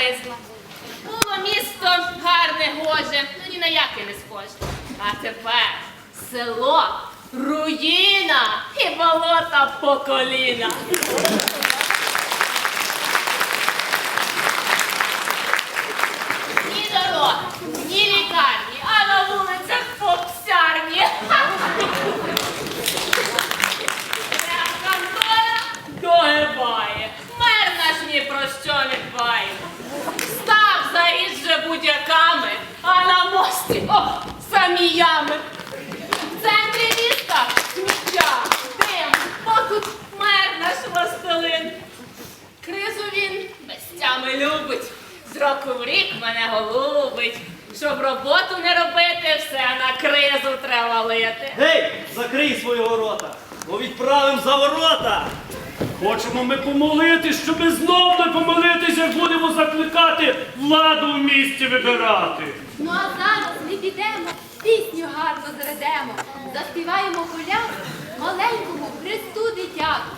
гризла. Було місто гарне гоже, ну ні на яке не схоже. А тепер село руїна і болота по коліна. Тями любить, з року в рік мене голубить. Щоб роботу не робити, все на кризу треба лити. Гей, закрий свого рота, бо відправим за ворота. Хочемо ми помолитись, щоби знов не помолитись, як будемо закликати владу в місті вибирати. Ну а зараз ми підемо, пісню гарно заведемо, заспіваємо коляд маленькому Христу дитятку.